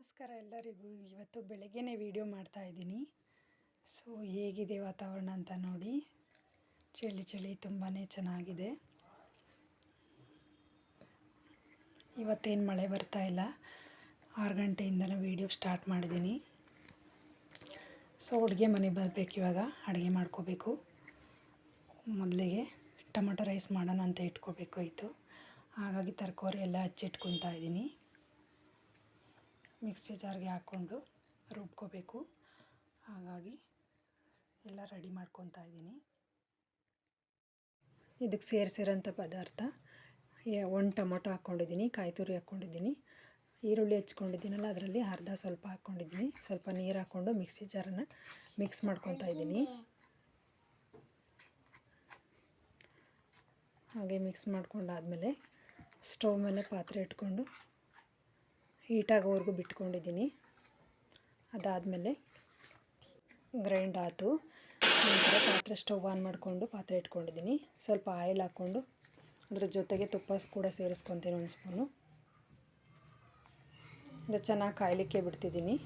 ನಮಸ್ಕಾರ ಎಲ್ಲರಿಗೂ. ಇವತ್ತು ಬೆಳಗ್ಗೆನೇ ವಿಡಿಯೋ ಮಾಡ್ತಾ ಇದ್ದೀನಿ. ಸೊ ಹೇಗಿದೆ ವಾತಾವರಣ ಅಂತ ನೋಡಿ. ಚಳಿ ಚಳಿ ತುಂಬಾ ಚೆನ್ನಾಗಿದೆ. ಇವತ್ತೇನು ಮಳೆ ಬರ್ತಾ ಇಲ್ಲ. ಆರು ಗಂಟೆಯಿಂದಲೂ ವಿಡಿಯೋ ಸ್ಟಾರ್ಟ್ ಮಾಡಿದ್ದೀನಿ. ಸೊ ಅಡುಗೆ ಮನೆ ಬರಬೇಕು ಇವಾಗ. ಅಡುಗೆ ಮಾಡ್ಕೋಬೇಕು. ಮೊದಲಿಗೆ ಟೊಮೊಟೊ ರೈಸ್ ಮಾಡೋಣ ಅಂತ ಇಟ್ಕೋಬೇಕಾಯಿತು ಹಾಗಾಗಿ ತರಕಾರಿ ಎಲ್ಲ ಹಚ್ಚಿಟ್ಕೊತಾ ಇದ್ದೀನಿ. ಮಿಕ್ಸಿ ಜಾರ್ಗೆ ಹಾಕ್ಕೊಂಡು ರುಬ್ಕೋಬೇಕು. ಹಾಗಾಗಿ ಎಲ್ಲ ರೆಡಿ ಮಾಡ್ಕೊತಾ ಇದ್ದೀನಿ. ಇದಕ್ಕೆ ಸೇರಿಸಿರೋಂಥ ಪದಾರ್ಥ ಒಂದು ಟೊಮೊಟೊ ಹಾಕ್ಕೊಂಡಿದ್ದೀನಿ ಕಾಯಿ ತುರಿ ಹಾಕ್ಕೊಂಡಿದ್ದೀನಿ, ಈರುಳ್ಳಿ ಹೆಚ್ಕೊಂಡಿದ್ದೀನಲ್ಲ ಅದರಲ್ಲಿ ಅರ್ಧ ಸ್ವಲ್ಪ ಹಾಕ್ಕೊಂಡಿದ್ದೀನಿ. ಸ್ವಲ್ಪ ನೀರು ಹಾಕ್ಕೊಂಡು ಮಿಕ್ಸಿ ಜಾರನ್ನು ಮಿಕ್ಸ್ ಮಾಡ್ಕೊತಾ ಇದ್ದೀನಿ. ಹಾಗೆ ಮಿಕ್ಸ್ ಮಾಡ್ಕೊಂಡಾದಮೇಲೆ ಸ್ಟವ್ ಮೇಲೆ ಪಾತ್ರೆ ಇಟ್ಕೊಂಡು ಹೀಟಾಗೋವರೆಗೂ ಬಿಟ್ಕೊಂಡಿದ್ದೀನಿ. ಅದಾದಮೇಲೆ ಗ್ರೈಂಡ್ ಆಯಿತು. ನಂತರ ಪಾತ್ರೆ ಸ್ಟವ್ ಆನ್ ಮಾಡಿಕೊಂಡು ಪಾತ್ರೆ ಇಟ್ಕೊಂಡಿದ್ದೀನಿ. ಸ್ವಲ್ಪ ಆಯಿಲ್ ಹಾಕ್ಕೊಂಡು ಅದ್ರ ಜೊತೆಗೆ ತುಪ್ಪ ಕೂಡ ಸೇರಿಸ್ಕೊತೀನಿ ಒಂದು ಸ್ಪೂನು. ಇದು ಚೆನ್ನಾಗಿ ಕಾಯಲಿಕ್ಕೆ ಬಿಡ್ತಿದ್ದೀನಿ.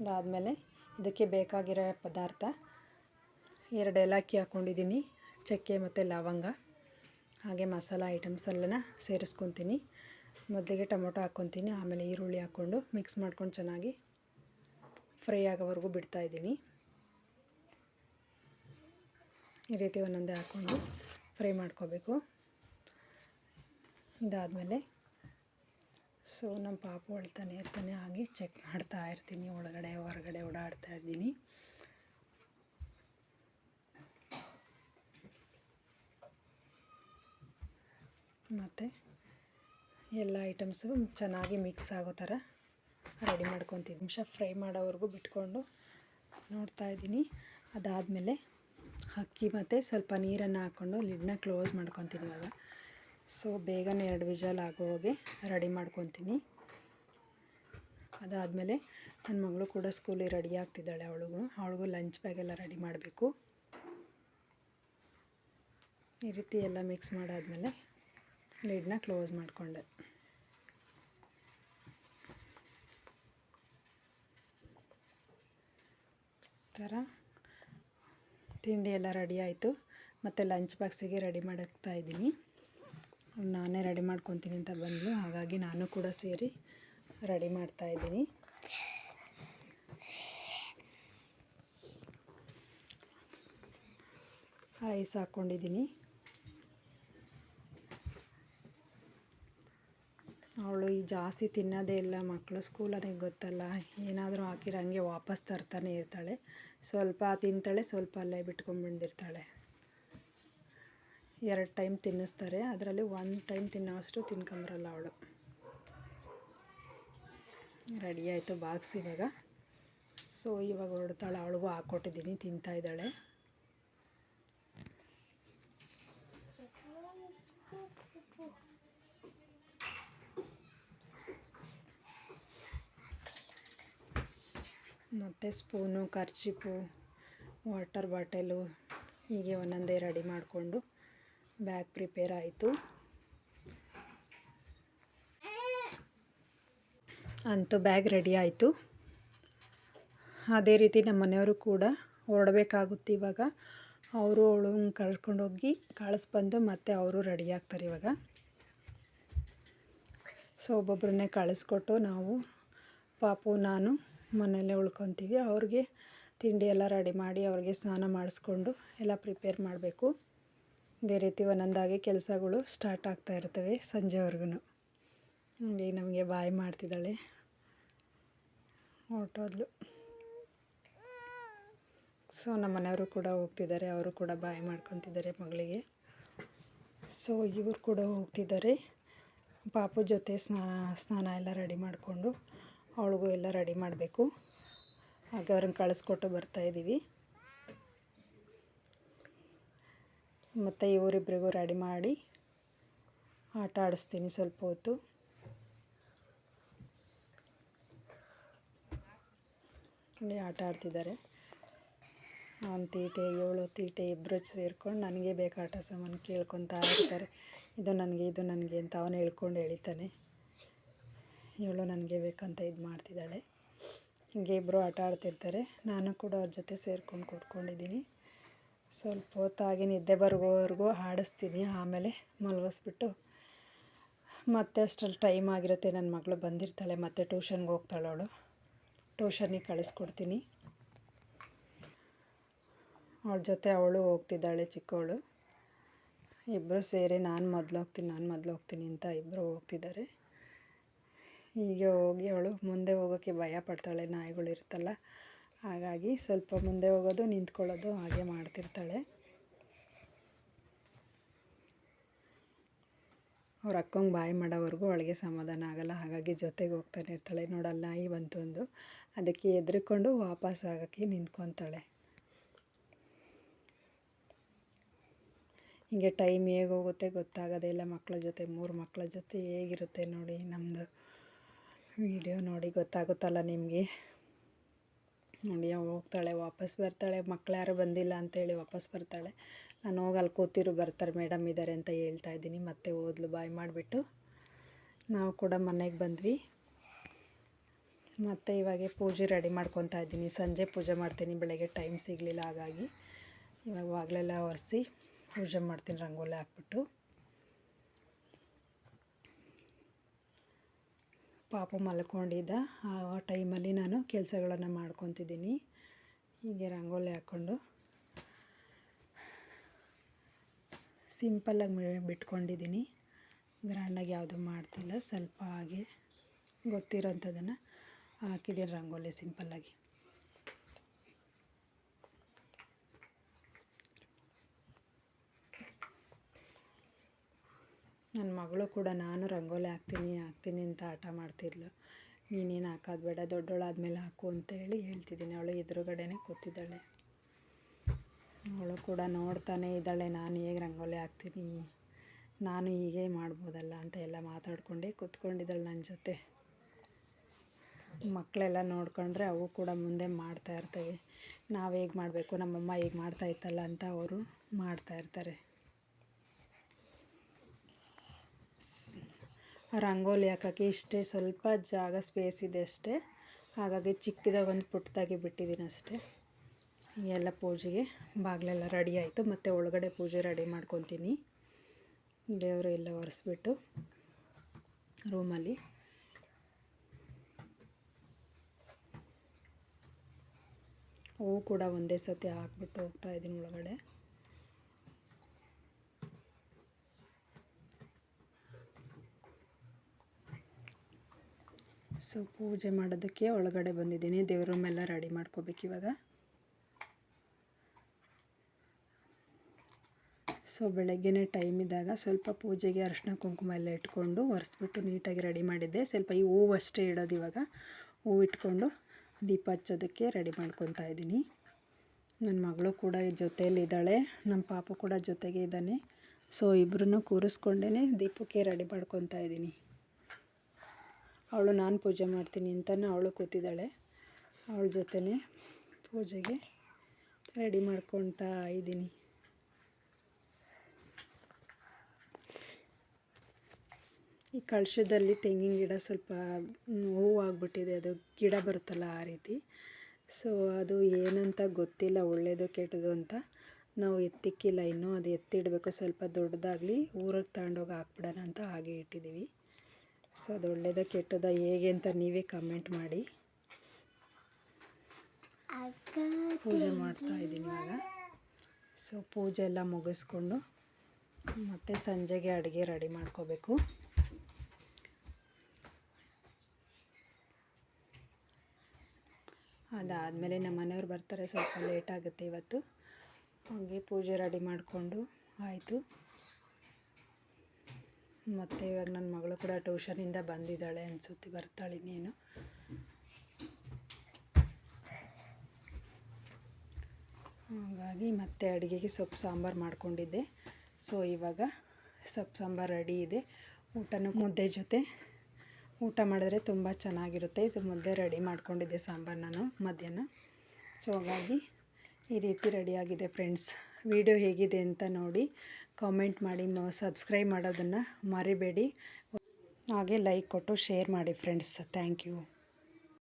ಅದಾದಮೇಲೆ ಇದಕ್ಕೆ ಬೇಕಾಗಿರೋ ಪದಾರ್ಥ ಎರಡು ಏಲಕ್ಕಿ ಹಾಕ್ಕೊಂಡಿದ್ದೀನಿ ಚಕ್ಕೆ ಮತ್ತು ಲವಂಗ, ಹಾಗೆ ಮಸಾಲ ಐಟಮ್ಸ್ ಎಲ್ಲ ಸೇರಿಸ್ಕೊತೀನಿ. ಮೊದಲಿಗೆ ಟೊಮೊಟೊ ಹಾಕ್ಕೊತೀನಿ. ಆಮೇಲೆ ಈರುಳ್ಳಿ ಹಾಕ್ಕೊಂಡು ಮಿಕ್ಸ್ ಮಾಡ್ಕೊಂಡು ಚೆನ್ನಾಗಿ ಫ್ರೈ ಆಗೋವರೆಗೂ ಬಿಡ್ತಾಯಿದ್ದೀನಿ ಈ ರೀತಿ ಒಂದೊಂದೇ ಹಾಕ್ಕೊಂಡು ಫ್ರೈ ಮಾಡ್ಕೋಬೇಕು. ಇದಾದಮೇಲೆ ಸೊ ನಮ್ಮ ಪಾಪು ಅಳ್ತಾನೆ ಇರ್ತಾನೆ ಆಗಿ ಚೆಕ್ ಮಾಡ್ತಾ ಇರ್ತೀನಿ. ಒಳಗಡೆ, ಹೊರಗಡೆ ಓಡಾಡ್ತಾ ಇದ್ದೀನಿ. ಮತ್ತು ಎಲ್ಲ ಐಟಮ್ಸು ಚೆನ್ನಾಗಿ ಮಿಕ್ಸ್ ಆಗೋ ಥರ ರೆಡಿ ಮಾಡ್ಕೊತೀನಿ ನಿಮಿಷ ಫ್ರೈ ಮಾಡೋವರೆಗೂ ಬಿಟ್ಕೊಂಡು ನೋಡ್ತಾ ಇದ್ದೀನಿ. ಅದಾದಮೇಲೆ ಅಕ್ಕಿ ಮತ್ತು ಸ್ವಲ್ಪ ನೀರನ್ನು ಹಾಕ್ಕೊಂಡು ಲಿಡ್ನ ಕ್ಲೋಸ್ ಮಾಡ್ಕೊತೀನಿ ಇವಾಗ. ಸೊ, ಬೇಗನೆ ಎರಡು ವಿಜಲ್ ಹೋಗಿ ರೆಡಿ ಮಾಡ್ಕೊತೀನಿ. ಅದಾದಮೇಲೆ ನನ್ನ ಮಗಳು ಕೂಡ ಸ್ಕೂಲಿಗೆ ರೆಡಿ ಆಗ್ತಿದ್ದಾಳೆ ಅವಳಿಗೂ. ಅವಳಿಗೂ ಲಂಚ್ ಬ್ಯಾಗೆಲ್ಲ ರೆಡಿ ಮಾಡಬೇಕು. ಈ ರೀತಿ ಎಲ್ಲ ಮಿಕ್ಸ್ ಮಾಡಾದಮೇಲೆ ಲಿಡ್ನ ಕ್ಲೋಸ್ ಮಾಡಿಕೊಂಡೆ. ಥರ ತಿಂಡಿ ಎಲ್ಲ ರೆಡಿ ಆಯಿತು. ಮತ್ತು ಲಂಚ್ ಬಾಕ್ಸಿಗೆ ರೆಡಿ ಮಾಡುತ್ತಾ ಇದ್ದೀನಿ. ನಾನೇ ರೆಡಿ ಮಾಡ್ಕೊತೀನಿ ಅಂತ ಬಂದಳು ಹಾಗಾಗಿ ನಾನು ಕೂಡ ಸೇರಿ ರೆಡಿ ಮಾಡ್ತಾ ಇದ್ದೀನಿ. ರೈಸ್ ಹಾಕ್ಕೊಂಡಿದ್ದೀನಿ ಅವಳು ಈ ಜಾಸ್ತಿ ತಿನ್ನೋದೇ ಇಲ್ಲ ಮಕ್ಕಳು ಸ್ಕೂಲನಿಗೆ ಗೊತ್ತಲ್ಲ. ಏನಾದರೂ ಹಾಕಿರೋ ಹಂಗೆ ವಾಪಸ್ ತರ್ತಾನೆ ಇರ್ತಾಳೆ. ಸ್ವಲ್ಪ ತಿಂತಾಳೆ, ಸ್ವಲ್ಪ ಅಲ್ಲೇ ಬಿಟ್ಕೊಂಡ್ಬಂದಿರ್ತಾಳೆ ಎರಡು ಟೈಮ್ ತಿನ್ನಿಸ್ತಾರೆ. ಅದರಲ್ಲಿ ಒಂದು ಟೈಮ್ ತಿನ್ನೋಷ್ಟು ತಿನ್ಕೊಂಬರಲ್ಲ ಅವಳು. ರೆಡಿ ಆಯಿತು ಬಾಕ್ಸ್ ಇವಾಗ. ಸೊ ಇವಾಗ ಹೊರಡ್ತಾಳೆ. ಅವಳಿಗೂ ಹಾಕ್ಕೊಟ್ಟಿದ್ದೀನಿ ತಿಂತಾಯಿದ್ದಾಳೆ ಮತ್ತು ಸ್ಪೂನು ಕರ್ಚಿಪು ವಾಟರ್ ಬಾಟಲು ಹೀಗೆ ಒಂದೊಂದೇ ರೆಡಿ ಮಾಡಿಕೊಂಡು ಬ್ಯಾಗ್ ಪ್ರಿಪೇರ್ ಆಯಿತು. ಅಂತೂ ಬ್ಯಾಗ್ ರೆಡಿ ಆಯಿತು. ಅದೇ ರೀತಿ ನಮ್ಮ ಮನೆಯವರು ಕೂಡ ಹೊರಡಬೇಕಾಗುತ್ತೆ ಇವಾಗ. ಅವರು, ಅವಳು ಕರ್ಕೊಂಡೋಗಿ ಕಳಿಸ್ಬಂದು ಮತ್ತೆ ಅವರು ರೆಡಿ ಆಗ್ತಾರೆ ಇವಾಗ. ಸೊ ಒಬ್ಬೊಬ್ಬರನ್ನೇ ಕಳಿಸ್ಕೊಟ್ಟು ನಾವು, ಪಾಪು, ನಾನು ಮನೆಯಲ್ಲೇ ಉಳ್ಕೊತೀವಿ. ಅವ್ರಿಗೆ ತಿಂಡಿ ಎಲ್ಲ ರೆಡಿ ಮಾಡಿ ಅವ್ರಿಗೆ ಸ್ನಾನ ಮಾಡಿಸ್ಕೊಂಡು ಎಲ್ಲ ಪ್ರಿಪೇರ್ ಮಾಡಬೇಕು. ಇದೇ ರೀತಿ ಒಂದೊಂದಾಗಿ ಕೆಲಸಗಳು ಸ್ಟಾರ್ಟ್ ಆಗ್ತಾ ಇರ್ತವೆ ಸಂಜೆವರೆಗೂ ಹಂಗೆ ನಮಗೆ ಬಾಯ್ ಮಾಡ್ತಿದ್ದಾಳೆ. ಹೊರಟೋದ್ಲು ಸೊ ನಮ್ಮ ಮನೆಯವರು ಕೂಡ ಹೋಗ್ತಿದ್ದಾರೆ. ಅವರು ಕೂಡ ಬಾಯ್ ಮಾಡ್ಕೊತಿದ್ದಾರೆ ಮಗಳಿಗೆ. ಸೊ ಇವರು ಕೂಡ ಹೋಗ್ತಿದ್ದಾರೆ. ಪಾಪು ಜೊತೆ ಸ್ನಾನ ಸ್ನಾನ ಎಲ್ಲ ರೆಡಿ ಮಾಡಿಕೊಂಡು ಅವಳಿಗೂ ಎಲ್ಲ ರೆಡಿ ಮಾಡಬೇಕು. ಹಾಗೆ ಅವ್ರನ್ನ ಕಳಿಸ್ಕೊಟ್ಟು ಬರ್ತಾಯಿದ್ದೀವಿ ಮತ್ತು ಇವರಿಬ್ಬರಿಗೂ ರೆಡಿ ಮಾಡಿ ಆಟ ಆಡಿಸ್ತೀನಿ ಸ್ವಲ್ಪ ಹೊತ್ತು. ಇಲ್ಲಿ ಆಟ ಆಡ್ತಿದ್ದಾರೆ. ಅವ್ನು ತೀಟೆ, ಏಳು ತೀಟೆ ಇಬ್ಬರು ಸೇರ್ಕೊಂಡು ನನಗೆ ಬೇಕಾಟ ಸಾಮಾನು ಕೇಳ್ಕೊತಾ ಇರ್ತಾರೆ. ಇದು ನನಗೆ ಇದು ನನಗೆ ಅಂತ ಅವನು ಹೇಳ್ಕೊಂಡು ಎಳಿತಾನೆ. ಇವಳು ನನಗೆ ಬೇಕಂತ ಇದು ಮಾಡ್ತಿದ್ದಾಳೆ. ಹಿಂಗೆ ಇಬ್ಬರು ಆಟ ಆಡ್ತಿರ್ತಾರೆ. ನಾನು ಕೂಡ ಅವ್ರ ಜೊತೆ ಸೇರ್ಕೊಂಡು ಕೂತ್ಕೊಂಡಿದ್ದೀನಿ. ಸ್ವಲ್ಪ ಹೊತ್ತಾಗಿ ನಿದ್ದೆ ಬರುವವರೆಗೂ ಆಡಿಸ್ತೀನಿ ಆಮೇಲೆ ಮಲಗಿಸ್ಬಿಟ್ಟು ಮತ್ತೆ ಅಷ್ಟರಲ್ಲಿ ಟೈಮ್ ಆಗಿರುತ್ತೆ. ನನ್ನ ಮಗಳು ಬಂದಿರ್ತಾಳೆ. ಮತ್ತೆ ಟ್ಯೂಷನ್ಗೆ ಹೋಗ್ತಾಳೆ ಅವಳು. ಟ್ಯೂಷನಿಗೆ ಕಳಿಸ್ಕೊಡ್ತೀನಿ. ಅವಳ ಜೊತೆ ಅವಳು ಹೋಗ್ತಿದ್ದಾಳೆ ಚಿಕ್ಕವಳು. ಇಬ್ಬರು ಸೇರಿ ನಾನು ಮೊದಲು ಹೋಗ್ತೀನಿ, ನಾನು ಮೊದಲು ಹೋಗ್ತೀನಿ ಅಂತ ಇಬ್ಬರು ಹೋಗ್ತಿದ್ದಾರೆ. ಹೀಗೆ ಹೋಗಿ ಅವಳು ಮುಂದೆ ಹೋಗೋಕ್ಕೆ ಭಯ ಪಡ್ತಾಳೆ, ನಾಯಿಗಳು ಇರುತ್ತಲ್ಲ. ಹಾಗಾಗಿ ಸ್ವಲ್ಪ ಮುಂದೆ ಹೋಗೋದು, ನಿಂತ್ಕೊಳ್ಳೋದು ಹಾಗೆ ಮಾಡ್ತಿರ್ತಾಳೆ. ಅವ್ರ ಅಕ್ಕಂಗೆ ಬಾಯಿ ಮಾಡೋವರೆಗೂ ಅವಳಿಗೆ ಸಮಾಧಾನ ಆಗಲ್ಲ, ಹಾಗಾಗಿ ಜೊತೆಗೆ ಹೋಗ್ತಾನೆ ಇರ್ತಾಳೆ. ನೋಡಲ್ಲ ನಾಯಿ ಬಂತು ಅಂದು. ಅದಕ್ಕೆ ಹೆದ್ರಿಕೊಂಡು ವಾಪಸ್ ಆಗೋಕ್ಕೆ ನಿಂತ್ಕೊತಾಳೆ. ಹೀಗೆ ಟೈಮ್ ಹೇಗೆ ಹೋಗುತ್ತೆ ಗೊತ್ತಾಗೋದೇ ಇಲ್ಲ. ಮಕ್ಕಳ ಜೊತೆ, ಮೂರು ಮಕ್ಕಳ ಜೊತೆ ಹೇಗಿರುತ್ತೆ ನೋಡಿ ನಮ್ಮದು ವಿಡಿಯೋ ನೋಡಿ ಗೊತ್ತಾಗುತ್ತಲ್ಲ ನಿಮಗೆ. ನೋಡಿ ಹೋಗ್ತಾಳೆ, ವಾಪಸ್ ಬರ್ತಾಳೆ, ಮಕ್ಳು ಯಾರು ಬಂದಿಲ್ಲ ಅಂತೇಳಿ ವಾಪಸ್ ಬರ್ತಾಳೆ. ನಾನು ಹೋಗಿ ಅಲ್ಲಿ ಕೂತಿರು, ಬರ್ತಾರೆ, ಮೇಡಮ್ ಇದ್ದಾರೆ ಅಂತ ಹೇಳ್ತಾ ಇದ್ದೀನಿ. ಮತ್ತೆ ಓದ್ಲು ಬಾಯ್ ಮಾಡಿಬಿಟ್ಟು ನಾವು ಕೂಡ ಮನೆಗೆ ಬಂದ್ವಿ. ಮತ್ತು ಇವಾಗ ಪೂಜೆ ರೆಡಿ ಮಾಡ್ಕೊತಾ ಇದ್ದೀನಿ. ಸಂಜೆ ಪೂಜೆ ಮಾಡ್ತೀನಿ, ಬೆಳಗ್ಗೆ ಟೈಮ್ ಸಿಗಲಿಲ್ಲ ಹಾಗಾಗಿ. ಇವಾಗ ಒರೆಸಿ ಪೂಜೆ ಮಾಡ್ತೀನಿ, ರಂಗೋಲಿ ಹಾಕ್ಬಿಟ್ಟು. ಪಾಪು ಮಲ್ಕೊಂಡಿದ್ದ. ಆ ಟೈಮಲ್ಲಿ ನಾನು ಕೆಲಸಗಳನ್ನು ಮಾಡ್ಕೊತಿದ್ದೀನಿ. ಹೀಗೆ ರಂಗೋಲಿ ಹಾಕ್ಕೊಂಡು ಸಿಂಪಲ್ಲಾಗಿ ಬಿಟ್ಕೊಂಡಿದ್ದೀನಿ. ಗ್ರ್ಯಾಂಡಾಗಿ ಯಾವುದು ಮಾಡ್ತಿಲ್ಲ. ಸ್ವಲ್ಪ ಹಾಗೆ ಗೊತ್ತಿರೋಂಥದ್ದನ್ನು ಹಾಕಿದ್ದೀನಿ ರಂಗೋಲಿ ಸಿಂಪಲ್ಲಾಗಿ. ನನ್ನ ಮಗಳು ಕೂಡ ನಾನು ರಂಗೋಲಿ ಹಾಕ್ತೀನಿ ಹಾಕ್ತೀನಿ ಅಂತ ಹಠ ಮಾಡ್ತಿದ್ಲು. ನೀನೇನು ಹಾಕೋದು ಬೇಡ ದೊಡ್ಡವಳಾದ್ಮೇಲೆ ಹಾಕು ಅಂತೇಳಿ ಹೇಳ್ತಿದ್ದೀನಿ. ಅವಳು ಎದುರುಗಡೆನೇ ಕೂತಿದ್ದಾಳೆ. ಅವಳು ಕೂಡ ನೋಡ್ತಾನೆ ಇದ್ದಾಳೆ, ನಾನು ಹೇಗೆ ರಂಗೋಲಿ ಹಾಕ್ತೀನಿ, ನಾನು ಹೀಗೆ ಮಾಡ್ಬೋದಲ್ಲ ಅಂತ ಎಲ್ಲ ಮಾತಾಡ್ಕೊಂಡೇ ಕೂತ್ಕೊಂಡಿದ್ದಾಳೆ ನನ್ನ ಜೊತೆ. ಮಕ್ಕಳೆಲ್ಲ ನೋಡ್ಕೊಂಡ್ರೆ ಅವು ಕೂಡ ಮುಂದೆ ಮಾಡ್ತಾಯಿರ್ತವೆ ನಾವು ಹೇಗೆ ಮಾಡಬೇಕು, ನಮ್ಮಮ್ಮ ಹೇಗೆ ಮಾಡ್ತಾ ಇತ್ತಲ್ಲ ಅಂತ ಅವರು ಮಾಡ್ತಾ ರಂಗೋಲಿ ಹಾಕೋಕ್ಕೆ ಇಷ್ಟೇ ಸ್ವಲ್ಪ ಜಾಗ ಸ್ಪೇಸ್ ಇದೆ ಅಷ್ಟೇ. ಹಾಗಾಗಿ ಚಿಕ್ಕದಾಗ ಒಂದು ಪುಟ್ಟದಾಗಿ ಬಿಟ್ಟಿದ್ದೀನಿ ಅಷ್ಟೇ. ಎಲ್ಲ ಪೂಜೆಗೆ ಬಾಗಿಲೆಲ್ಲ ರೆಡಿ ಆಯಿತು. ಮತ್ತು ಒಳಗಡೆ ಪೂಜೆ ರೆಡಿ ಮಾಡ್ಕೊತೀನಿ. ದೇವರು ಎಲ್ಲ ಒರೆಸ್ಬಿಟ್ಟು ರೂಮಲ್ಲಿ ಹೂವು ಕೂಡ ಒಂದೇ ಸತಿ ಹಾಕ್ಬಿಟ್ಟು ಹೋಗ್ತಾ ಇದ್ದೀನಿ ಒಳಗಡೆ. ಸೊ ಪೂಜೆ ಮಾಡೋದಕ್ಕೆ ಒಳಗಡೆ ಬಂದಿದ್ದೀನಿ. ದೇವ್ರ ರೂಮೆಲ್ಲ ರೆಡಿ ಮಾಡ್ಕೋಬೇಕು ಇವಾಗ. ಸೊ ಬೆಳಗ್ಗೆನೇ ಟೈಮ್ ಇದ್ದಾಗ ಸ್ವಲ್ಪ ಪೂಜೆಗೆ ಅರಿಶಿನ ಕುಂಕುಮ ಎಲ್ಲ ಇಟ್ಕೊಂಡು ಒರೆಸ್ಬಿಟ್ಟು ನೀಟಾಗಿ ರೆಡಿ ಮಾಡಿದ್ದೆ. ಸ್ವಲ್ಪ ಈ ಹೂವು ಅಷ್ಟೇ ಇಡೋದು ಇವಾಗ. ಹೂವು ಇಟ್ಕೊಂಡು ದೀಪ ಹಚ್ಚೋದಕ್ಕೆ ರೆಡಿ ಮಾಡ್ಕೊತಾ ಇದ್ದೀನಿ. ನನ್ನ ಮಗಳು ಕೂಡ ಜೊತೆಯಲ್ಲಿದ್ದಾಳೆ ನಮ್ಮ ಪಾಪು ಕೂಡ ಜೊತೆಗೆ ಇದ್ದಾನೆ. ಸೊ ಇಬ್ಬರನ್ನು ಕೂರಿಸ್ಕೊಂಡೇ ದೀಪಕ್ಕೆ ರೆಡಿ ಮಾಡ್ಕೊತಾ ಇದ್ದೀನಿ. ಅವಳು ನಾನು ಪೂಜೆ ಮಾಡ್ತೀನಿ ಅಂತಲೂ ಅವಳು ಕೂತಿದ್ದಾಳೆ ಅವಳ ಜೊತೆನೇ ಪೂಜೆಗೆ ರೆಡಿ ಮಾಡ್ಕೊತಾ ಇದ್ದೀನಿ. ಈ ಕಳಶದಲ್ಲಿ ತೆಂಗಿನ ಗಿಡ ಸ್ವಲ್ಪ ಹೂವು ಆಗಿಬಿಟ್ಟಿದೆ, ಅದು ಗಿಡ ಬರುತ್ತಲ್ಲ ಆ ರೀತಿ. ಸೊ ಅದು ಏನಂತ ಗೊತ್ತಿಲ್ಲ ಒಳ್ಳೆಯದು ಕೆಟ್ಟದು ಅಂತ. ನಾವು ಎತ್ತಿಕ್ಕಿಲ್ಲ ಇನ್ನೂ, ಅದು ಎತ್ತಿಡಬೇಕು, ಸ್ವಲ್ಪ ದೊಡ್ಡದಾಗಲಿ, ಊರಿಗೆ ತಗೊಂಡೋಗಿ ಹಾಕ್ಬಿಡೋಣ ಅಂತ ಹಾಗೆ ಇಟ್ಟಿದ್ದೀವಿ. ಸೊ, ಅದು ಒಳ್ಳೇದ ಕೆಟ್ಟದ ಹೇಗೆ ಅಂತ ನೀವೇ ಕಮೆಂಟ್ ಮಾಡಿ. ಪೂಜೆ ಮಾಡ್ತಾ ಇದ್ದೀನಿ ಇವಾಗ. ಸೊ, ಪೂಜೆ ಎಲ್ಲ ಮುಗಿಸ್ಕೊಂಡು ಮತ್ತು ಸಂಜೆಗೆ ಅಡುಗೆ ರೆಡಿ ಮಾಡ್ಕೋಬೇಕು. ಅದಾದಮೇಲೆ ನಮ್ಮ ಮನೆಯವ್ರು ಬರ್ತಾರೆ, ಸ್ವಲ್ಪ ಲೇಟ್ ಆಗುತ್ತೆ ಇವತ್ತು. ಹಾಗೆ ಪೂಜೆ ರೆಡಿ ಮಾಡಿಕೊಂಡು ಆಯಿತು. ಮತ್ತು ಇವಾಗ ನನ್ನ ಮಗಳು ಕೂಡ ಟ್ಯೂಷನಿಂದ ಬಂದಿದ್ದಾಳೆ ಅನಿಸುತ್ತೆ, ಬರ್ತಾಳೆ ನೀನು ಹಾಗಾಗಿ ಮತ್ತೆ ಅಡುಗೆಗೆ ಸೊಪ್ಪು ಸಾಂಬಾರು ಮಾಡ್ಕೊಂಡಿದ್ದೆ. ಸೊ ಇವಾಗ ಸೊಪ್ಪು ಸಾಂಬಾರು ರೆಡಿ ಇದೆ. ಊಟನೂ ಮುದ್ದೆ ಜೊತೆ. ಊಟ ಮಾಡಿದ್ರೆ ತುಂಬ ಚೆನ್ನಾಗಿರುತ್ತೆ. ಇದು ಮುದ್ದೆ ರೆಡಿ ಮಾಡ್ಕೊಂಡಿದ್ದೆ ಸಾಂಬಾರು ನಾನು ಮಧ್ಯಾಹ್ನ. ಸೊ ಹಾಗಾಗಿ ಈ ರೀತಿ ರೆಡಿಯಾಗಿದೆ ಫ್ರೆಂಡ್ಸ್ ವಿಡಿಯೋ ಹೇಗಿದೆ ಅಂತ ನೋಡಿ. ಕಾಮೆಂಟ್ ಮಾಡಿ ಮ ಸಬ್ಸ್ಕ್ರೈಬ್ ಮಾಡೋದನ್ನು ಮರಿಬೇಡಿ. ಹಾಗೆ ಲೈಕ್ ಕೊಟ್ಟು ಶೇರ್ ಮಾಡಿ ಫ್ರೆಂಡ್ಸ್ ಥ್ಯಾಂಕ್ ಯು